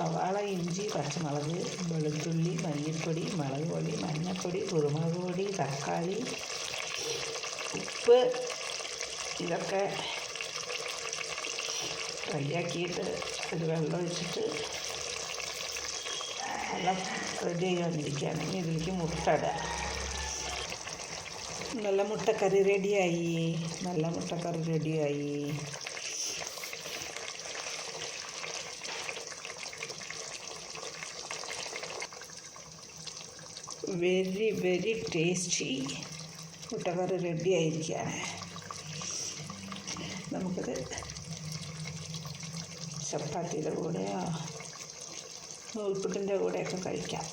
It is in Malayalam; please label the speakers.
Speaker 1: സവാള ഇഞ്ചി പച്ചമുളക് വെളുത്തുള്ളി മല്ലിപ്പൊടി മുളക് പൊടി മഞ്ഞൾപ്പൊടി കുരുമുളക് പൊടി തക്കാളി ഉപ്പ് ഇതൊക്കെ റെഡിയാക്കിയിട്ട് ഒരു വെള്ളം ഒഴിച്ചിട്ട് എല്ലാം റെഡി ചെയ്ത് ഇനി ഇതിലേക്ക് മുട്ട ഇടുക നല്ല മുട്ടക്കറി റെഡിയായി നല്ല മുട്ടക്കറി റെഡിയായി വെരി വെരി ടേസ്റ്റി മുട്ടക്കറി റെഡി ആയിരിക്കുകയാണ്. നമുക്കത് ചപ്പാത്തിയുടെ കൂടെയോ നൂൽപ്പുട്ടിന്റെ കൂടെയൊക്കെ കഴിക്കാം.